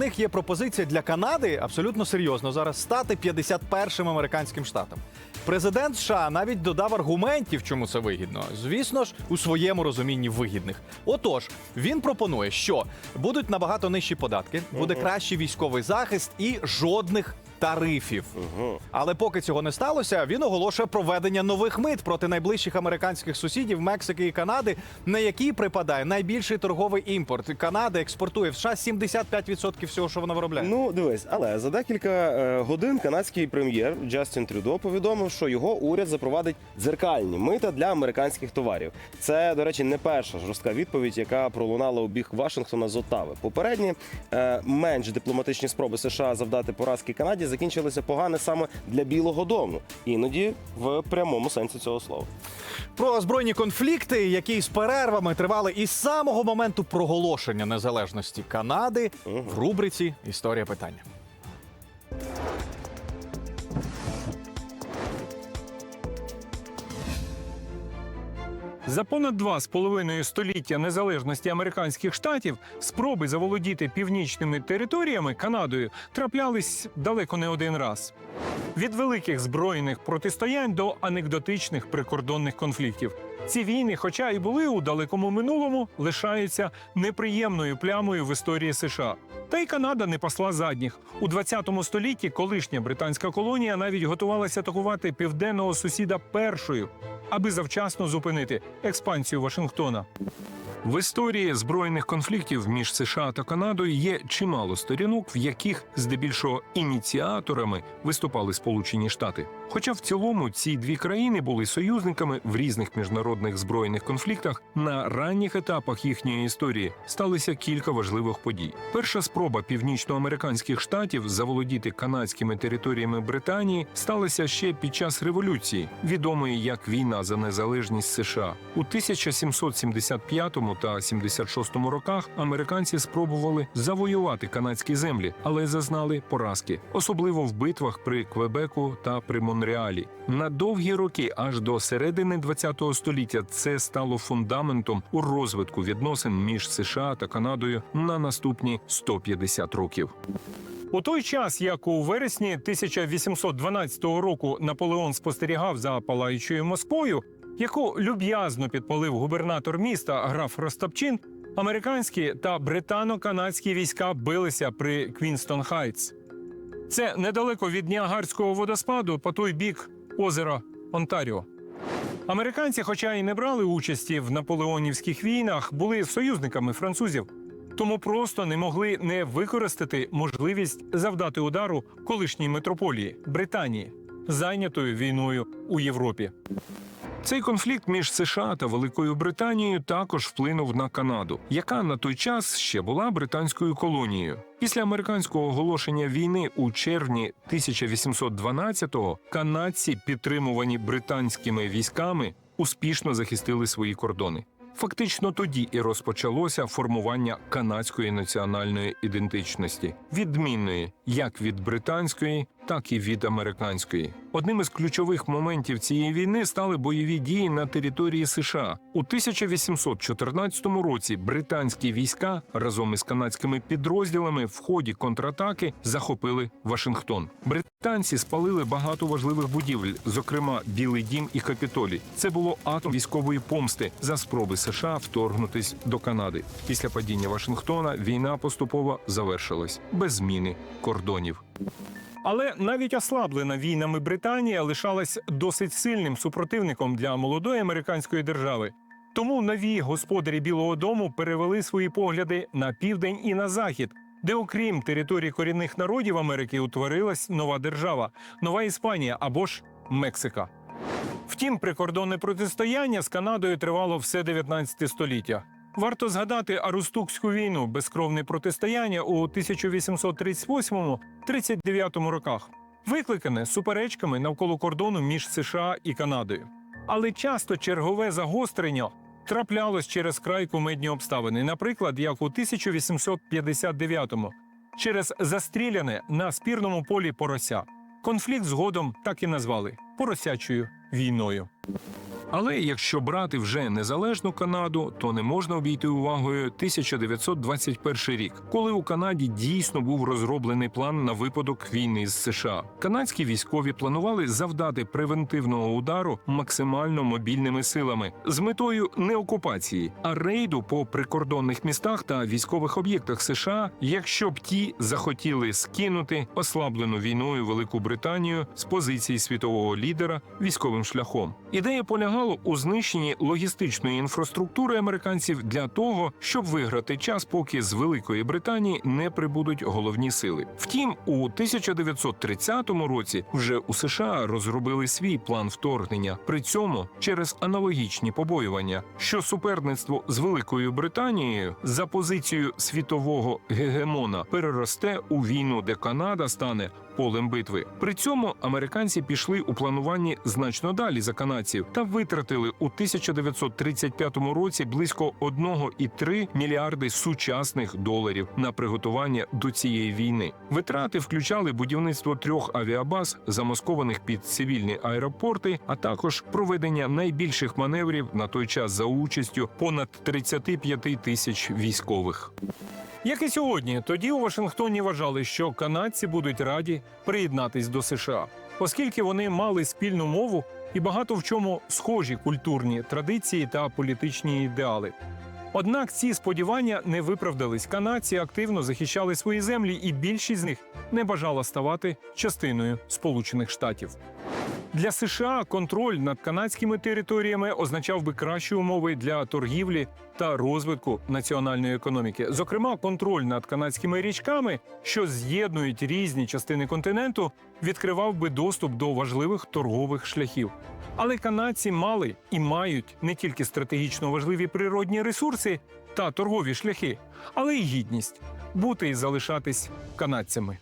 них є пропозиція для Канади абсолютно серйозно зараз стати 51-м американським штатом. Президент США навіть додав аргументів, чому це вигідно. Звісно ж, у своєму розумінні вигідних. Отож, він пропонує, що будуть набагато нижчі податки, буде кращий військовий захист і жодних тарифів. Але поки цього не сталося, він оголошує проведення нових мит проти найближчих американських сусідів Мексики і Канади, на які припадає найбільший торговий імпорт. Канада експортує в США 75% всього, що вона виробляє. Ну, дивись, але за декілька е, годин канадський прем'єр Джастін Трюдо повідомив, що його уряд запровадить дзеркальні мита для американських товарів. Це, до речі, не перша жорстка відповідь, яка пролунала у бік Вашингтона з Оттави. Попередні е, менш дипломатичні спроби США завдати поразки Канаді закінчилися погано саме для Білого Дому, іноді в прямому сенсі цього слова. Про збройні конфлікти, які з перервами тривали із самого моменту проголошення незалежності Канади в рубриці Історія питання. За понад два з половиною століття незалежності американських штатів спроби заволодіти північними територіями Канадою траплялись далеко не один раз. Від великих збройних протистоянь до анекдотичних прикордонних конфліктів. Ці війни, хоча і були у далекому минулому, лишаються неприємною плямою в історії США. Та й Канада не пасла задніх. У 20 столітті колишня британська колонія навіть готувалася атакувати південного сусіда першою, аби завчасно зупинити експансію Вашингтона. В історії збройних конфліктів між США та Канадою є чимало сторінок, в яких здебільшого ініціаторами виступали Сполучені Штати. Хоча в цілому ці дві країни були союзниками в різних міжнародних збройних конфліктах, на ранніх етапах їхньої історії сталося кілька важливих подій. Перша спроба північноамериканських штатів заволодіти канадськими територіями Британії сталася ще під час революції, відомої як війна за незалежність США. У 1775 та 76 роках американці спробували завоювати канадські землі, але зазнали поразки, особливо в битвах при Квебеку та при Монреалі. На довгі роки, аж до середини ХХ століття, це стало фундаментом у розвитку відносин між США та Канадою на наступні 150 років. У той час, як у вересні 1812 року Наполеон спостерігав за палаючою Москвою, яку люб'язно підпалив губернатор міста граф Ростопчин, американські та британо-канадські війська билися при Квінстон Хайтс. Це недалеко від Ніагарського водоспаду по той бік озера Онтаріо. Американці, хоча і не брали участі в наполеонівських війнах, були союзниками французів, тому просто не могли не використати можливість завдати удару колишній метрополії Британії, зайнятою війною у Європі. Цей конфлікт між США та Великою Британією також вплинув на Канаду, яка на той час ще була британською колонією. Після американського оголошення війни у червні 1812-го канадці, підтримувані британськими військами, успішно захистили свої кордони. Фактично тоді і розпочалося формування канадської національної ідентичності, відмінної як від британської, так і від американської. Одним із ключових моментів цієї війни стали бойові дії на території США. У 1814 році британські війська разом із канадськими підрозділами в ході контратаки захопили Вашингтон. Британці спалили багато важливих будівель, зокрема Білий Дім і Капітолій. Це було атом військової помсти за спроби США вторгнутись до Канади. Після падіння Вашингтона війна поступово завершилась без зміни кордонів. Але навіть ослаблена війнами Британія лишалась досить сильним супротивником для молодої американської держави. Тому нові господарі Білого Дому перевели свої погляди на південь і на захід, де, окрім територій корінних народів Америки, утворилась нова держава, нова Іспанія або ж Мексика. Втім, прикордонне протистояння з Канадою тривало все 19 століття. Варто згадати Арустукську війну, безкровне протистояння у 1838-39 роках, викликане суперечками навколо кордону між США і Канадою. Але часто чергове загострення траплялось через край кумедні обставини, наприклад, як у 1859-му, через застріляне на спірному полі порося. Конфлікт згодом так і назвали поросячою війною. Але якщо брати вже незалежну Канаду, то не можна обійти увагою 1921 рік, коли у Канаді дійсно був розроблений план на випадок війни з США. Канадські військові планували завдати превентивного удару максимально мобільними силами з метою не окупації, а рейду по прикордонних містах та військових об'єктах США, якщо б ті захотіли скинути ослаблену війною Велику Британію з позиції світового лідера військовим шляхом. Ідея полягала у знищенні логістичної інфраструктури американців для того, щоб виграти час, поки з Великої Британії не прибудуть головні сили. Втім, у 1930 році вже у США розробили свій план вторгнення. При цьому через аналогічні побоювання, що суперництво з Великою Британією за позицією світового гегемона переросте у війну, де Канада стане полем битви. При цьому американці пішли у плануванні значно далі за канадців та витратили у 1935 році близько 1,3 мільярди сучасних доларів на приготування до цієї війни. Витрати включали будівництво трьох авіабаз, замаскованих під цивільні аеропорти, а також проведення найбільших маневрів на той час за участю понад 35 тисяч військових. Як і сьогодні, тоді у Вашингтоні вважали, що канадці будуть раді приєднатись до США, оскільки вони мали спільну мову і багато в чому схожі культурні традиції та політичні ідеали. Однак ці сподівання не виправдались. Канадці активно захищали свої землі, і більшість з них не бажала ставати частиною Сполучених Штатів. Для США контроль над канадськими територіями означав би кращі умови для торгівлі та розвитку національної економіки. Зокрема, контроль над канадськими річками, що з'єднують різні частини континенту, відкривав би доступ до важливих торгових шляхів. Але канадці мали і мають не тільки стратегічно важливі природні ресурси та торгові шляхи, але й гідність бути і залишатись канадцями.